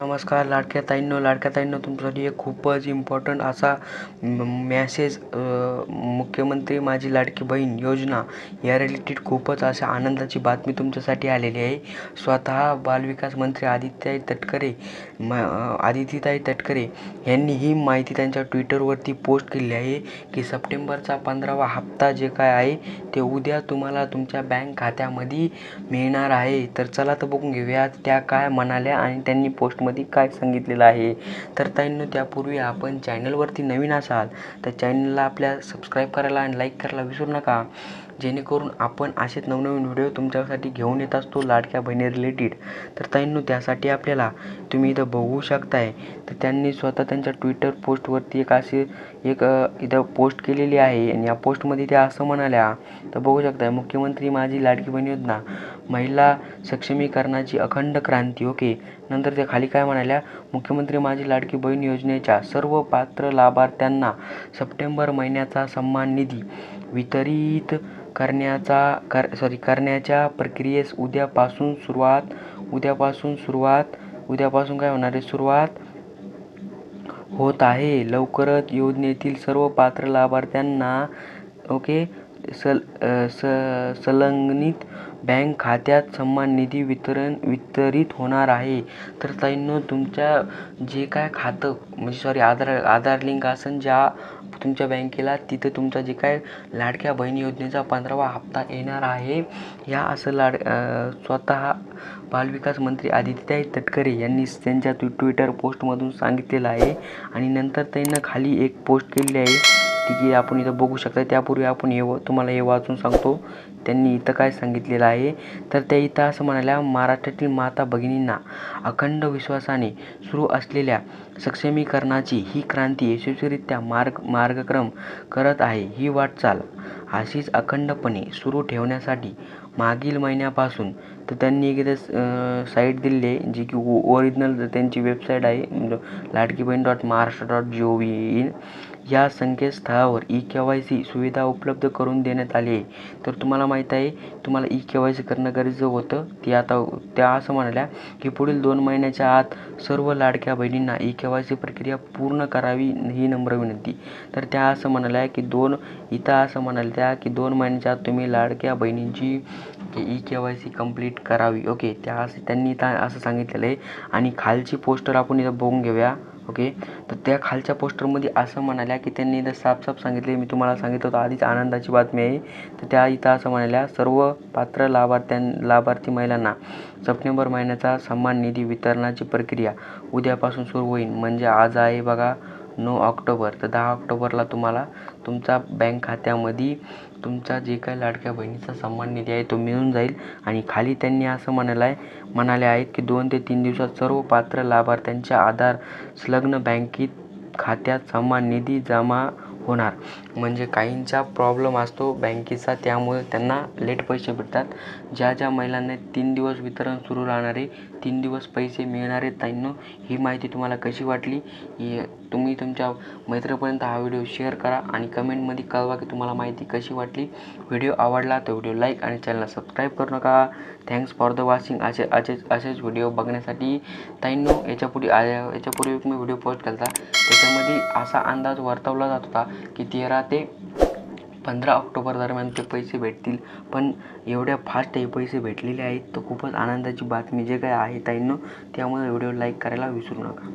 नमस्कार लाडक्या ताईंनो. लाडक्या ताईंनो तुमच्यासाठी एक खूपच इम्पॉर्टंट असा मॅसेज मुख्यमंत्री माझी लाडकी बहीण योजना या रिलेटेड खूपच अशा आनंदाची बातमी तुमच्यासाठी आलेली आहे. स्वतः बालविकास मंत्री आदित्यताई तटकरे म आदित्यताई तटकरे यांनी ही माहिती त्यांच्या ट्विटरवरती पोस्ट केली आहे की सप्टेंबरचा पंधरावा हप्ता जे काय आहे ते उद्या तुम्हाला तुमच्या बँक खात्यामध्ये मिळणार आहे. तर चला तर बघून घेऊया त्या काय म्हणाल्या आणि त्यांनी पोस्ट मध्ये काय सांगितलेलं आहे? तर ताईंनो त्यापूर्वी आपण चॅनलवरती नवीन असाल तर चॅनलला आपल्या सबस्क्राईब करायला आणि लाईक करायला विसरू नका. जेणेकरून आपण असेच नवनवीन व्हिडिओ तुमच्यासाठी घेऊन येत असतो लाडक्या बहिणी रिलेटेड तर ताईंनो त्यासाठी आपल्याला तुम्ही इथं बघू शकताय तर त्यांनी स्वतः त्यांच्या ट्विटर पोस्टवरती एक असे एक इथं पोस्ट केलेली आहे. आणि या पोस्टमध्ये त्या असं म्हणाल्या तर बघू शकताय मुख्यमंत्री माझी लाडकी बहीण योजना महिला सक्षमीकरणाची अखंड क्रांती ओके? नंतर त्या खाली काय म्हणाल्या मुख्यमंत्री माझी लाडकी बहीण योजनेच्या सर्व पात्र लाभार्थ्यांना सप्टेंबर महिन्याचा सन्मान निधी वितरित करण्याचा कर सॉरी करण्याच्या प्रक्रियेस उद्यापासून सुरुवात उद्यापासून सुरुवात उद्यापासून काय होणार आहे? सुरुवात होत आहे. लवकरच योजनेतील सर्व पात्र लाभार्थ्यांना ओके सल स संलग्नित बँक खात्यात सन्मान निधी वितरण वितरित होणार आहे. तर ताईंनो तुमच्या जे काय खातं म्हणजे सॉरी आधार आधार लिंक असेल ज्या तुमच्या बँकेला तिथं तुमचा जे काय लाडक्या बहिणी योजनेचा पंधरावा हप्ता येणार आहे. या असं लाड स्वतः बालविकास मंत्री आदित्यताई तटकरे यांनी त्यांच्या ट्विटर पोस्टमधून सांगितलेलं आहे. आणि नंतर त्यांना खाली एक पोस्ट केलेली आहे. ती की आपण इथं बघू शकता त्यापूर्वी आपण हे तुम्हाला हे वाचून सांगतो. त्यांनी इथं काय सांगितलेलं आहे? तर त्या इथं असं म्हणाल्या महाराष्ट्रातील माता भगिनींना अखंड विश्वासाने सुरू असलेल्या सक्षमीकरणाची ही क्रांती यशस्वीरित्या मार्ग मार्गक्रम करत आहे ही वाटचाल अशीच अखंडपणे सुरू ठेवण्यासाठी मागील महिन्यापासून तर त्यांनी एक इथं साईट दिलेली आहे जी की ओरिजिनल त्यांची वेबसाईट आहे Ladki Bahin dot Maharashtra dot G O V in या संकेतस्थळावर ई के वाय सी सुविधा उपलब्ध करून देण्यात आली आहे. तर तुम्हाला माहीत आहे तुम्हाला ई के वाय सी करणं गरजेचं होतं. ती आता त्या असं म्हणाल्या की पुढील दोन महिन्याच्या आत सर्व लाडक्या बहिणींना ई के वाय सी प्रक्रिया पूर्ण करावी ही नम्र विनंती. तर त्या असं म्हणाल्या की दोन इथं असं म्हणाल्या त्या की दोन महिन्याच्या आत तुम्ही लाडक्या बहिणींची E K Y C complete करावी. ओके त्या असं त्यांनी इथं असं सांगितलेलं आहे. आणि खालची पोस्टर आपण इथं बघून घेऊया. ओके तर त्या खालच्या पोस्टरमध्ये असं म्हणाल्या की त्यांनी इथं साफ साफ सांगितले. मी तुम्हाला सांगितलं होतं आधीच आनंदाची बातमी आहे. तर त्या इथं असं म्हणाल्या सर्व पात्र लाभार्थ्यां लाभार्थी महिलांना सप्टेंबर महिन्याचा सन्मान निधी वितरणाची प्रक्रिया उद्यापासून सुरू होईल. म्हणजे आज आहे बघा नऊ ऑक्टोबर. तर दहा ऑक्टोबरला तुम्हाला तुमचा बँक खात्यामध्ये तुमचा जे काही लाडक्या बहिणीचा सन्मान निधी आहे तो मिळून जाईल. आणि खाली त्यांनी असं म्हणालं आहे म्हणाले आहेत की दोन ते तीन दिवसात सर्व पात्र लाभार्थ्यांच्या आधार संलग्न बँकेत खात्यात सन्मान निधी जमा होणार. म्हणजे काहींचा प्रॉब्लेम असतो बँकेचा त्यामुळे त्यांना लेट पैसे भेटतात. ज्या ज्या महिलांना तीन दिवस वितरण सुरू राहणार आहे तीन दिवस पैसे मिळणार आहेत ताईंनो ही माहिती तुम्हाला कशी वाटली? तुम्ही तुमच्या मैत्रीपर्यंत हा व्हिडिओ शेअर करा आणि कमेंटमध्ये कळवा की तुम्हाला माहिती कशी वाटली. व्हिडिओ आवडला तर व्हिडिओ लाईक आणि चॅनलला सबस्क्राईब करू नका. थँक्स फॉर द वॉचिंग असे असेच असेच व्हिडिओ बघण्यासाठी ताईंनो याच्यापुढे याच्यापूर्वी मी व्हिडिओ पोस्ट केला त्याच्यामध्ये असा अंदाज वर्तवला जात होता की तेरा ते पंधरा ऑक्टोबर दरम्यान ते पैसे भेटतील. पण एवढ्या फास्ट हे पैसे भेटलेले आहेत तर खूपच आनंदाची बातमी जे काय आहे ताईंनो त्यामुळे व्हिडिओ लाईक करायला विसरू नका.